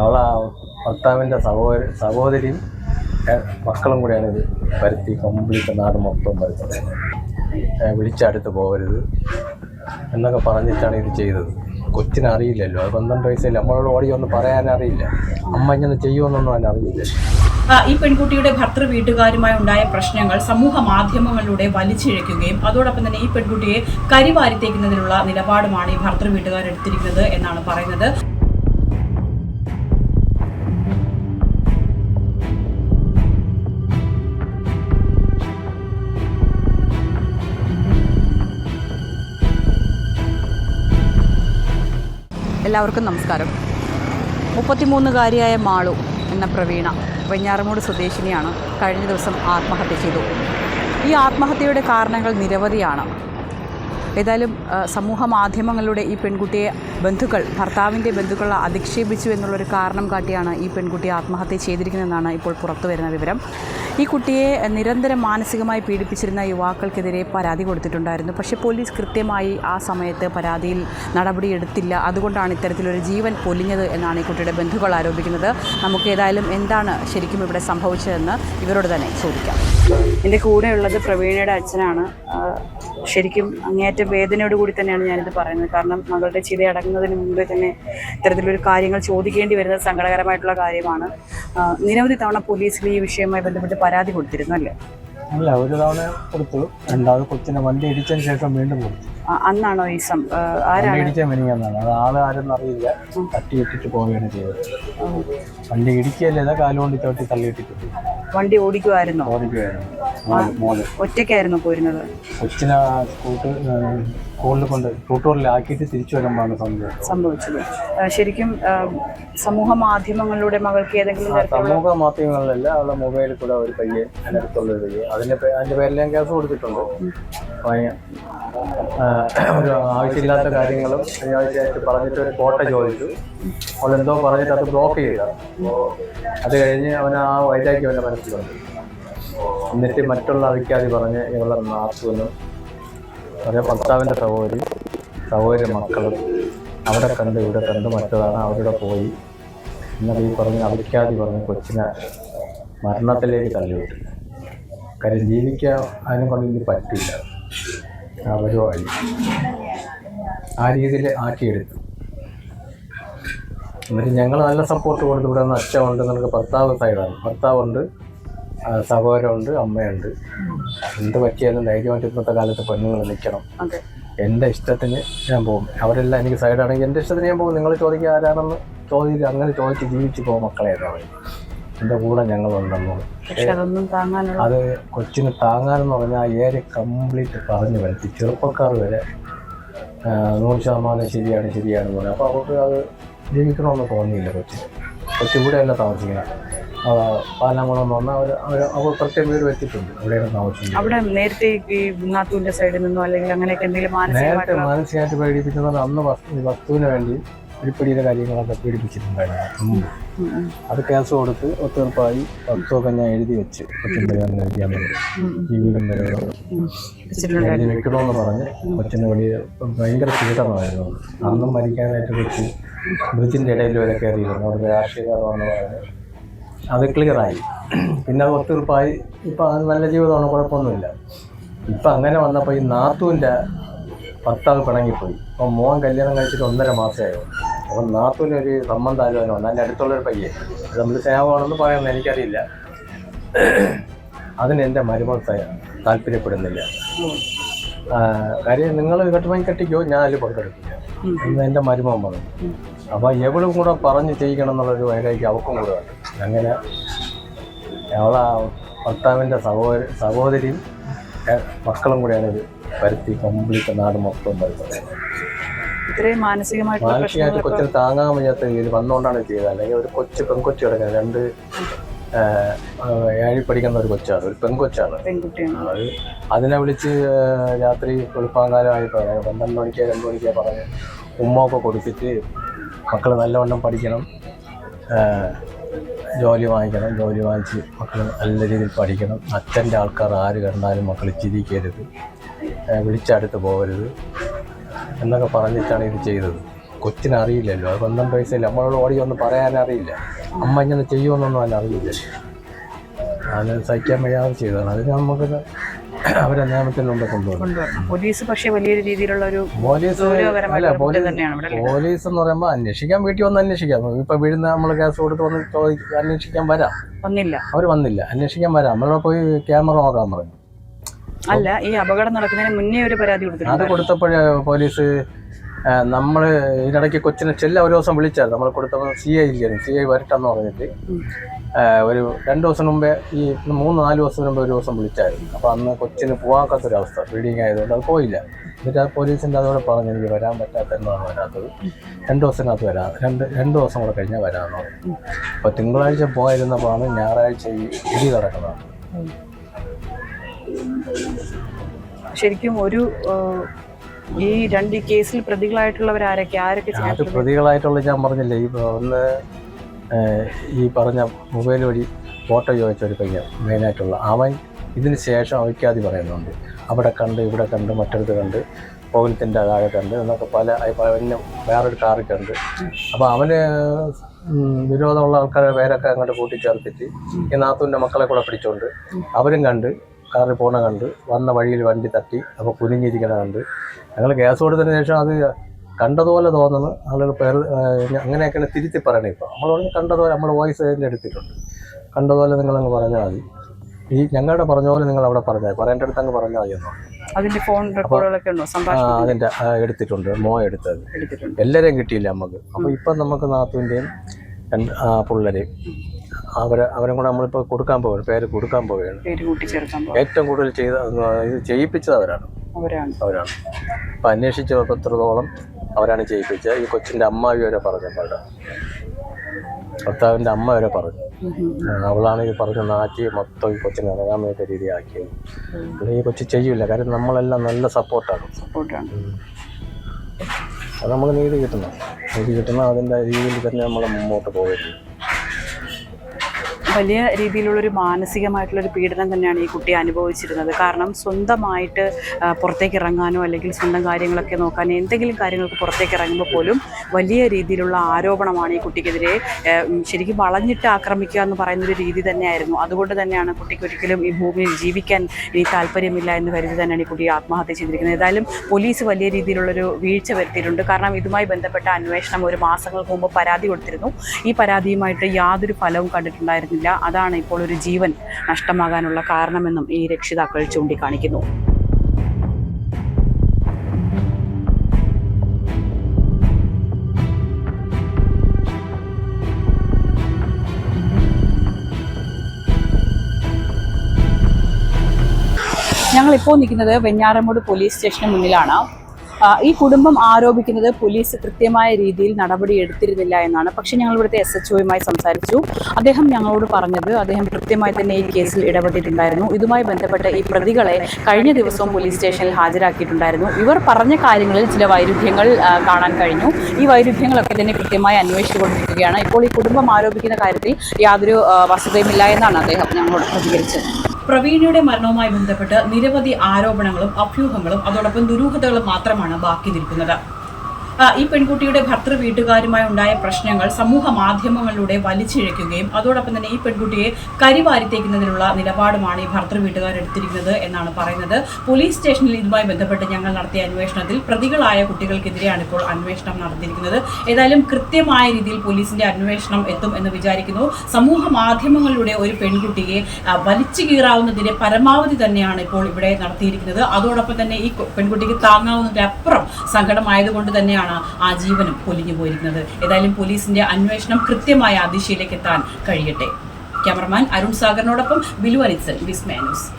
അവളെ ഭർത്താവിന്റെ സഹോദര സഹോദരിയും മക്കളും കൂടെയാണ് ഇത് പരുത്തി കംപ്ലീറ്റ് നാട് മൊത്തം പരുത്തത് വിളിച്ചടുത്ത് പോകരുത് എന്നൊക്കെ പറഞ്ഞിട്ടാണ് ഇത് ചെയ്തത്. കൊച്ചിനറിയില്ലല്ലോ അത് പന്ത്രണ്ട് വയസ്സല്ലേ നമ്മളോട് ഓടി പറയാൻ അറിയില്ല. അമ്മ ഇങ്ങനെ ചെയ്യുമെന്നൊന്നും ആ, ഈ പെൺകുട്ടിയുടെ ഭർത്തൃ വീട്ടുകാരുമായി ഉണ്ടായ പ്രശ്നങ്ങൾ സമൂഹ മാധ്യമങ്ങളിലൂടെ വലിച്ചിഴയ്ക്കുകയും അതോടൊപ്പം തന്നെ ഈ പെൺകുട്ടിയെ കരിവാരിത്തേക്കുന്നതിനുള്ള നിലപാടുമാണ് ഈ ഭർത്തൃ വീട്ടുകാർ എടുത്തിരിക്കുന്നത് എന്നാണ് പറയുന്നത്. എല്ലാവർക്കും നമസ്കാരം. മുപ്പത്തിമൂന്നുകാരിയായ മാളു എന്ന പ്രവീണ വെഞ്ഞാറമൂട് സ്വദേശിനിയാണ് കഴിഞ്ഞ ദിവസം ആത്മഹത്യ ചെയ്തു. ഈ ആത്മഹത്യയുടെ കാരണങ്ങൾ നിരവധിയാണ്. ഏതായാലും സമൂഹ മാധ്യമങ്ങളിലൂടെ ഈ പെൺകുട്ടിയെ ബന്ധുക്കൾ ഭർത്താവിന്റെ ബന്ധുക്കൾ അധിക്ഷേപിച്ചു എന്നുള്ളൊരു കാരണം കാട്ടിയാണ് ഈ പെൺകുട്ടി ആത്മഹത്യ ചെയ്തിരിക്കുന്നതെന്നാണ് ഇപ്പോൾ പുറത്തു വരുന്ന വിവരം. ഈ കുട്ടിയെ നിരന്തരം മാനസികമായി പീഡിപ്പിച്ചിരുന്ന യുവാക്കൾക്കെതിരെ പരാതി കൊടുത്തിട്ടുണ്ടായിരുന്നു. പക്ഷേ പോലീസ് കൃത്യമായി ആ സമയത്ത് പരാതിയിൽ നടപടിയെടുത്തില്ല അതുകൊണ്ടാണ് ഇത്തരത്തിലൊരു ജീവൻ പൊലിഞ്ഞത് എന്നാണ് ഈ കുട്ടിയുടെ ബന്ധുക്കൾ ആരോപിക്കുന്നത്. നമുക്ക് ഏതായാലും എന്താണ് ശരിക്കും ഇവിടെ സംഭവിച്ചതെന്ന് ഇവരോട് തന്നെ ചോദിക്കാം. എന്റെ കൂടെയുള്ളത് പ്രവീണയുടെ അച്ഛനാണ്. ശരിക്കും അങ്ങേയറ്റം വേദനയോട് കൂടി തന്നെയാണ് ഞാനിത് പറയുന്നത്. കാരണം മകളുടെ ചിത അടങ്ങുന്നതിന് മുമ്പേ തന്നെ ഇത്തരത്തിലൊരു കാര്യങ്ങൾ ചോദിക്കേണ്ടി വരുന്നത് സങ്കടകരമായിട്ടുള്ള കാര്യമാണ്. നിരവധി തവണ പോലീസിൽ ഈ വിഷയവുമായി ബന്ധപ്പെട്ട് പരാതി കൊടുത്തിരുന്നു അല്ലേ? അല്ല ഒരു തവണ കൊടുത്തു. രണ്ടാമത് കൊച്ചിനെ വണ്ടി ഇടിച്ചതിന് ശേഷം വീണ്ടും കൊടുത്തു. അന്നാണോ ഈ ആരാണ്? ഇടിച്ച മെനിങ്ങന്നാണ് അത് ആൾ ആരെന്ന് അറിയില്ല. തട്ടി ഇട്ടിട്ട് പോവുകയാണ് ചെയ്തത്. വണ്ടി ഇടിക്കുകയല്ലേ? കാലുകൊണ്ട് ചോട്ടി തള്ളിയിട്ടിട്ട് വണ്ടി ഓടിക്കുമായിരുന്നു മോൾ ഒറ്റയ്ക്കായിരുന്നു പോയിരുന്നത് കൊച്ചിനെ സ്കൂളിൽ കൊണ്ട് ട്യൂട്ടോറിലാക്കിയിട്ട് തിരിച്ചു വരുമ്പോഴാണ് സംഭവം. സംഭവിച്ചത്. ശരിക്കും സമൂഹ മാധ്യമങ്ങളിലൂടെ മകൾക്ക് ഏതെങ്കിലും സമൂഹ മാധ്യമങ്ങളിലല്ല അവളുടെ മൊബൈലിൽ കൂടെ ഒരു പയ്യെ അടുത്തുള്ള ഒരു പയ്യെ. അതിന്റെ അതിന്റെ പേരിൽ കേസ് കൊടുത്തിട്ടുണ്ട്. ഒരു ആവശ്യമില്ലാത്ത കാര്യങ്ങളും അനാവശ്യമായിട്ട് പറഞ്ഞിട്ട് ഒരു ഫോട്ടോ ചോദിച്ചു. അവൾ എന്തോ പറഞ്ഞിട്ട് അത് ബ്ലോക്ക് ചെയ്ത. അത് കഴിഞ്ഞ് അവൻ ആ വൈരാഗ്യം അവന്റെ മനസ്സിലുണ്ട് എന്നിട്ട് മറ്റുള്ള അവിക്കാതി പറഞ്ഞ് ഇവളെ നാത്തുവെന്നും അതേ ഭർത്താവിന്റെ സഹോദരി സഹോദരി മക്കളും അവിടെ കണ്ട് ഇവിടെ കണ്ട് മറ്റതാണ് അവരുടെ പോയി. എന്നിട്ട് ഈ പറഞ്ഞ് അവിക്കാതി പറഞ്ഞ് കൊച്ചിനെ മരണത്തിലേക്ക് തള്ളിവിട്ടു. കാര്യം ജീവിക്കാൻ അതിനെ കൊണ്ട് ഇനി പറ്റില്ല. അവരോ ആയി ആ രീതിയിൽ ആക്കിയെടുത്തു. എന്നിട്ട് ഞങ്ങൾ നല്ല സപ്പോർട്ട് കൊടുത്തു ഇവിടെ നിന്ന് അച്ഛനുണ്ട് നമുക്ക് ഭർത്താവ് സൈഡാണ് ഭർത്താവുണ്ട് സഹോദരമുണ്ട് അമ്മയുണ്ട്. എന്ത് പറ്റിയാലും ധൈര്യമായിട്ട് ഇന്നത്തെ കാലത്ത് പെണ്ണുങ്ങൾ നിൽക്കണം. എന്റെ ഇഷ്ടത്തിന് ഞാൻ പോകും. അവരെല്ലാം എനിക്ക് സൈഡാണെങ്കിൽ എന്റെ ഇഷ്ടത്തിന് ഞാൻ പോകും. നിങ്ങൾ ചോദിക്കുക ആരാണെന്ന് ചോദിക്കുക അങ്ങനെ ചോദിച്ച് ജീവിച്ച് പോകും മക്കളെ അവർ എന്റെ കൂടെ ഞങ്ങളുണ്ടെന്നു. അത് കൊച്ചിന് താങ്ങാനെന്ന് പറഞ്ഞാൽ ആ കംപ്ലീറ്റ് പറഞ്ഞു വരുത്തി. ചെറുപ്പക്കാർ വരെ നൂറ് ശതമാനം ശരിയാണ് ശരിയാണെന്ന് പറഞ്ഞു. അപ്പോൾ അവർക്ക് അത് ജീവിക്കണമെന്ന് തോന്നിയില്ല കൊച്ചിന്. കൊച്ചു അല്ല താമസിക്കുന്നത്. ആ, പാലാങ്കുളം എന്ന് പറഞ്ഞാൽ അവർ അവർ അവർ പ്രത്യേക വീട് വെച്ചിട്ടുണ്ട്. അവിടെയാണ് താമസിക്കുന്നത്. അവിടെ നേരത്തെ ഈ നാത്തൂന്റെ സൈഡിൽ നിന്നോ അല്ലെങ്കിൽ അങ്ങനെയൊക്കെ എന്തെങ്കിലും നേരത്തെ മാനസികമായിട്ട് പീഡിപ്പിക്കുന്നത് അന്ന് വസ്തു വസ്തുവിന് വേണ്ടി ഉരുപ്പടിയുടെ കാര്യങ്ങളൊക്കെ പീഡിപ്പിച്ചിട്ടുണ്ടായിരുന്നു അത് കേസ് കൊടുത്ത് ഒത്തീർപ്പായി വസ്തുവൊക്കെ ഞാൻ എഴുതി വെച്ച് കൊച്ചിന്റെ പേരിൽ എഴുതിയാൽ ഈ വീടും വരെ. എഴുതി വെക്കണമെന്ന് പറഞ്ഞ് കൊച്ചിന്റെ വലിയ ഭയങ്കര പീഡനമായിരുന്നു അന്നും മരിക്കാനായിട്ട് കൊച്ചി ബ്രിഡ്ജിന്റെ ഇടയിൽ വരെ കയറിയിരുന്നു. അവരുടെ രാഷ്ട്രീയക്കാരെന്ന് പറഞ്ഞ് അത് ക്ലിയറായി പിന്നെ അത് ഒത്തീർപ്പായി ഇപ്പം അത് നല്ല ജീവിതമാണ് കുഴപ്പമൊന്നുമില്ല. ഇപ്പം അങ്ങനെ വന്നപ്പോൾ ഈ നാത്തൂന്റെ ഭർത്താവ് പിണങ്ങിപ്പോയി. അപ്പം മോൻ കല്യാണം കഴിച്ചിട്ട് ഒന്നര മാസമായോ അപ്പം നാത്തൂനൊരു സംബന്ധം ആലോചന വന്നു. അതിന്റെ അടുത്തുള്ളൊരു പയ്യെ അത് നമ്മൾ സ്നേഹമാണെന്ന് പറയുന്നത് എനിക്കറിയില്ല. അതിന് എന്റെ മരുമകൾ താല്പര്യപ്പെടുന്നില്ല. കാര്യം നിങ്ങൾ കെട്ടുമായി കെട്ടിക്കോ ഞാൻ അതിൽ പങ്കെടുക്കില്ല. എന്ന് എന്റെ മരുമകൻ പറഞ്ഞു. അപ്പോൾ എവളും കൂടെ പറഞ്ഞ് ചെയ്യിക്കണം എന്നുള്ളൊരു വൈരാഗ്യം അവക്കും കൂടെ ഉണ്ട്. അങ്ങനെ ഞങ്ങളാ ഭർത്താവിന്റെ സഹോദര സഹോദരിയും മക്കളും കൂടെയാണ് ഇത് പരുത്തി കംപ്ലീറ്റ് നാട് മൊത്തം പരുത്തത് ഇത്രയും മാനസികമായിട്ട് കൊച്ചിന് താങ്ങാൻ വയ്യാത്ത രീതിയിൽ വന്നുകൊണ്ടാണ് ചെയ്തത്. അല്ലെങ്കിൽ ഒരു കൊച്ചു പെൺകൊച്ചു കിടക്കുന്നത് രണ്ട് ഏഴി പഠിക്കുന്ന ഒരു കൊച്ചാണ് ഒരു പെൺകൊച്ചാണ്. അത് അതിനെ വിളിച്ച് രാത്രി വെളുപ്പാങ്കാലമായി പറഞ്ഞു പന്ത്രണ്ട് മണിക്ക് രണ്ട് മണിക്ക് പറഞ്ഞ് ഉമ്മ ഒക്കെ കൊടുത്തിട്ട് മക്കൾ നല്ലവണ്ണം പഠിക്കണം. ജോലി വാങ്ങിക്കണം ജോലി വാങ്ങിച്ച് മക്കൾ നല്ല രീതിയിൽ പഠിക്കണം. അച്ഛന്റെ ആൾക്കാർ ആര് കണ്ടാലും മക്കൾ ചിരിക്കരുത്. വിളിച്ചടുത്ത് പോകരുത്. എന്നൊക്കെ പറഞ്ഞിട്ടാണ് ഇത് ചെയ്തത്. കൊച്ചിനറിയില്ലല്ലോ അത് സ്വന്തം വയസ്സില്ല നമ്മളോട് ഓടി ഒന്നും പറയാനറിയില്ല അമ്മ ഇങ്ങനെ ചെയ്യുമെന്നൊന്നും അതിനറിയില്ല അത് സഹിക്കാൻ വയ്യാതെ ചെയ്തതാണ്. അതിന് നമുക്ക് അവരെ കൊണ്ടുവരണം പോലീസ് പക്ഷേ വലിയൊരു രീതിയിലുള്ള ഒരു പോലീസ് അല്ല പോലീസ് പോലീസ് എന്ന് പറയുമ്പോൾ അന്വേഷിക്കാൻ വീട്ടിൽ വന്ന് അന്വേഷിക്കാം. ഇപ്പൊ വീഴുന്ന നമ്മൾ കേസ് കൊടുത്ത് വന്ന് ചോദിക്കാൻ അന്വേഷിക്കാൻ വരാം. വന്നില്ല. അവർ വന്നില്ല. അന്വേഷിക്കാൻ വരാം. നമ്മളെ പോയി ക്യാമറ നോക്കാൻ പറഞ്ഞു. അല്ല ഈ അപകടം നടക്കുന്നതിന് മുന്നേ ഒരു പരാതി കൊടുത്തു അത് കൊടുത്തപ്പോഴേ പോലീസ് നമ്മൾ ഇതിനിടയ്ക്ക് കൊച്ചിനെ ചെല്ല ഒരു ദിവസം വിളിച്ചായിരുന്നു. നമ്മൾ കൊടുത്തപ്പോൾ സി ഐ ഇല്ലായിരുന്നു. സി ഐ വരട്ടെന്ന് പറഞ്ഞിട്ട്. ഒരു രണ്ട് ദിവസം മുമ്പേ ഈ മൂന്ന് നാല് ദിവസം മുമ്പേ ഒരു ദിവസം വിളിച്ചായിരുന്നു. അപ്പോൾ അന്ന് കൊച്ചിന് പോകാത്തൊരവസ്ഥ റീഡിങ് ആയതുകൊണ്ട് അത് പോയില്ല. എന്നിട്ട് ആ പോലീസിന്റെ അതോടെ പറഞ്ഞു എനിക്ക് വരാൻ പറ്റാത്തതെന്നാണ് വരാത്തത്. രണ്ട് ദിവസത്തിനകത്ത് വരാം. രണ്ട് രണ്ട് ദിവസം കൂടെ കഴിഞ്ഞാൽ വരാമെന്ന് പറഞ്ഞു. അപ്പോൾ തിങ്കളാഴ്ച പോയിരുന്നപ്പോഴാണ് ഞായറാഴ്ച ഈ ഇടി നടക്കുന്നത്. ശരിക്കും ഒരു ഈ രണ്ട് കേസിൽ പ്രതികളായിട്ടുള്ളവർ ആരൊക്കെ ആരൊക്കെ അത് പ്രതികളായിട്ടുള്ള ഞാൻ പറഞ്ഞില്ലേ ഈ ഒന്ന് ഈ പറഞ്ഞ മൊബൈൽ വഴി ഫോട്ടോ ചോദിച്ച ഒരു പയ്യൻ മെയിനായിട്ടുള്ള. അവൻ ഇതിന് ശേഷം അവയ്ക്കാതി പറയുന്നുണ്ട്. അവിടെ കണ്ട് ഇവിടെ കണ്ട് മറ്റടുത്ത് കണ്ട് കോവിലത്തിന്റെ താഴെ കണ്ട് എന്നൊക്കെ പല അവന് വേറൊരു കാറിൽ കണ്ട്. അപ്പോൾ അവന് വിരോധമുള്ള ആൾക്കാരെ പേരൊക്കെ അങ്ങോട്ട് കൂട്ടിച്ചേർത്തിട്ട് ഈ നാത്തൂന്റെ മക്കളെ കൂടെ പിടിച്ചോണ്ട് അവരും കണ്ട് കാറിൽ പോണ കണ്ട് വന്ന വഴിയിൽ വണ്ടി തട്ടി അപ്പോൾ കുനിഞ്ഞിരിക്കണ കണ്ട്. ഞങ്ങൾ കേസ് കൊടുത്തതിന് ശേഷം അത് കണ്ടതുപോലെ തോന്നുന്നു. ആളുകൾ പേര് അങ്ങനെയൊക്കെയാണ് തിരുത്തി പറയണേ ഇപ്പോൾ. നമ്മൾ പറഞ്ഞ് കണ്ടതുപോലെ നമ്മൾ വോയിസ് അതിന്റെ എടുത്തിട്ടുണ്ട് കണ്ടതുപോലെ നിങ്ങളങ്ങ് പറഞ്ഞാൽ മതി. ഈ ഞങ്ങളുടെ പറഞ്ഞ പോലെ നിങ്ങൾ അവിടെ പറഞ്ഞാൽ പറയേണ്ട അടുത്ത് അങ്ങ് പറഞ്ഞാൽ മതി എന്നോ അതിന്റെ ഫോൺ റെക്കോർഡുകളൊക്കെ ഉണ്ടോ? ആ, സംഭാഷണം അതിന്റെ എടുത്തിട്ടുണ്ട്. മോ എടുത്തത്. എല്ലാവരെയും കിട്ടിയില്ല നമുക്ക്. അപ്പോൾ ഇപ്പം നമുക്ക് നാത്തുവിന്റെയും പിള്ളേരെയും അവരെ അവരും കൂടെ നമ്മളിപ്പോൾ കൊടുക്കാൻ പോവുകയാണ് പേര് കൊടുക്കാൻ പോവുകയാണ്. ഏറ്റവും കൂടുതൽ ചെയ്ത ഇത് ചെയ്യിപ്പിച്ചത് അവരാണ്. അവരാണ്. അപ്പം അന്വേഷിച്ച പത്രത്തോളം അവരാണ് ചെയ്യിപ്പിച്ചത്? ഈ കൊച്ചിന്റെ അമ്മാവി വരെ പറഞ്ഞു അവരുടെ ഭർത്താവിന്റെ അമ്മ വരെ പറഞ്ഞു. അവളാണ് ഈ പറഞ്ഞ നാറ്റി മൊത്തം ഈ കൊച്ചിനെ ഇറങ്ങാൻ വേണ്ട രീതിയാക്കിയത്. അല്ലെങ്കിൽ ഈ കൊച്ചു ചെയ്യില്ല കാര്യം നമ്മളെല്ലാം നല്ല സപ്പോർട്ടാണ്. സപ്പോർട്ടാണ്. അത് നമ്മൾ നീതി കിട്ടണം നീതി കിട്ടണം അതിന്റെ രീതിയിൽ തന്നെ നമ്മൾ മുമ്പോട്ട് പോകരുത് വലിയ രീതിയിലുള്ളൊരു മാനസികമായിട്ടുള്ളൊരു പീഡനം തന്നെയാണ് ഈ കുട്ടി അനുഭവിച്ചിരുന്നത്. കാരണം സ്വന്തമായിട്ട് പുറത്തേക്ക് ഇറങ്ങാനോ അല്ലെങ്കിൽ സ്വന്തം കാര്യങ്ങളൊക്കെ നോക്കാനോ എന്തെങ്കിലും കാര്യങ്ങൾക്ക് പുറത്തേക്ക് ഇറങ്ങുമ്പോൾ പോലും വലിയ രീതിയിലുള്ള ആരോപണമാണ് ഈ കുട്ടിക്കെതിരെ ശരിക്കും വളഞ്ഞിട്ട് ആക്രമിക്കുക എന്ന് പറയുന്നൊരു രീതി തന്നെയായിരുന്നു. അതുകൊണ്ട് തന്നെയാണ് കുട്ടിക്ക് ഒരിക്കലും ഈ ഭൂമിയിൽ ജീവിക്കാൻ ഇനി താല്പര്യമില്ല എന്ന് കരുതി തന്നെയാണ് ഈ കുട്ടി ആത്മഹത്യ ചെയ്തിരിക്കുന്നത്. ഏതായാലും പോലീസ് വലിയ രീതിയിലുള്ളൊരു വീഴ്ച വരുത്തിയിട്ടുണ്ട്. കാരണം ഇതുമായി ബന്ധപ്പെട്ട അന്വേഷണം ഒരു മാസങ്ങൾക്ക് മുമ്പ് പരാതി കൊടുത്തിരുന്നു. ഈ പരാതിയുമായിട്ട് യാതൊരു ഫലവും കണ്ടിട്ടുണ്ടായിരുന്നില്ല. അതാണ് ഇപ്പോൾ ഒരു ജീവൻ നഷ്ടമാകാനുള്ള കാരണമെന്നും ഈ രക്ഷിതാക്കൾ ചൂണ്ടിക്കാണിക്കുന്നു. ഞങ്ങളിപ്പോൾ നിൽക്കുന്നത് വെഞ്ഞാറമൂട് പോലീസ് സ്റ്റേഷന് മുന്നിലാണ്. ഈ കുടുംബം ആരോപിക്കുന്നത് പോലീസ് കൃത്യമായ രീതിയിൽ നടപടി എടുത്തിരുന്നില്ല എന്നാണ്. പക്ഷേ ഞങ്ങൾ ഇവിടുത്തെ എസ് എച്ച് ഒയുമായി സംസാരിച്ചു. അദ്ദേഹം ഞങ്ങളോട് പറഞ്ഞത് അദ്ദേഹം കൃത്യമായി തന്നെ ഈ കേസിൽ ഇടപെട്ടിട്ടുണ്ടായിരുന്നു. ഇതുമായി ബന്ധപ്പെട്ട ഈ പ്രതികളെ കഴിഞ്ഞ ദിവസവും പോലീസ് സ്റ്റേഷനിൽ ഹാജരാക്കിയിട്ടുണ്ടായിരുന്നു. ഇവർ പറഞ്ഞ കാര്യങ്ങളിൽ ചില വൈരുദ്ധ്യങ്ങൾ കാണാൻ കഴിഞ്ഞു. ഈ വൈരുദ്ധ്യങ്ങളൊക്കെ തന്നെ കൃത്യമായി അന്വേഷിച്ചു കൊണ്ടിരിക്കുകയാണ്. ഇപ്പോൾ ഈ കുടുംബം ആരോപിക്കുന്ന കാര്യത്തിൽ യാതൊരു വസ്തുതയുമില്ല എന്നാണ് അദ്ദേഹം ഞങ്ങളോട് പ്രതികരിച്ചത്. പ്രവീണയുടെ മരണവുമായി ബന്ധപ്പെട്ട് നിരവധി ആരോപണങ്ങളും അഭ്യൂഹങ്ങളും അതോടൊപ്പം ദുരൂഹതകളും മാത്രമാണ് ബാക്കി നിൽക്കുന്നത് ഈ പെൺകുട്ടിയുടെ ഭർത്തൃ വീട്ടുകാരുമായി ഉണ്ടായ പ്രശ്നങ്ങൾ സമൂഹ മാധ്യമങ്ങളിലൂടെ വലിച്ചിഴയ്ക്കുകയും അതോടൊപ്പം തന്നെ ഈ പെൺകുട്ടിയെ കരിവാരിത്തേക്കുന്നതിനുള്ള നിലപാടുമാണ് ഈ ഭർത്തൃ വീട്ടുകാർ എടുത്തിരിക്കുന്നത് എന്നാണ് പറയുന്നത്. പോലീസ് സ്റ്റേഷനിൽ ഇതുമായി ബന്ധപ്പെട്ട് ഞങ്ങൾ നടത്തിയ അന്വേഷണത്തിൽ പ്രതികളായ കുട്ടികൾക്കെതിരെയാണ് ഇപ്പോൾ അന്വേഷണം നടത്തിയിരിക്കുന്നത്. ഏതായാലും കൃത്യമായ രീതിയിൽ പോലീസിന്റെ അന്വേഷണം എത്തും എന്ന് വിചാരിക്കുന്നു. സമൂഹ മാധ്യമങ്ങളിലൂടെ ഒരു പെൺകുട്ടിയെ വലിച്ചു കീറാവുന്നതിന്റെ പരമാവധി തന്നെയാണ് ഇപ്പോൾ ഇവിടെ നടത്തിയിരിക്കുന്നത്. അതോടൊപ്പം തന്നെ ഈ പെൺകുട്ടിക്ക് താങ്ങാവുന്നതിന്റെ അപ്പുറം സങ്കടമായതുകൊണ്ട് തന്നെയാണ് ആ ജീവനും പൊലിഞ്ഞു പോയിരിക്കുന്നത്. ഏതായാലും പോലീസിന്റെ അന്വേഷണം കൃത്യമായ ദിശയിലേക്ക് എത്താൻ കഴിയട്ടെ. ക്യാമറമാൻ അരുൺ സാഗറിനോടൊപ്പം ബിലു അനിത്സൻ വിസ്മയ ന്യൂസ്.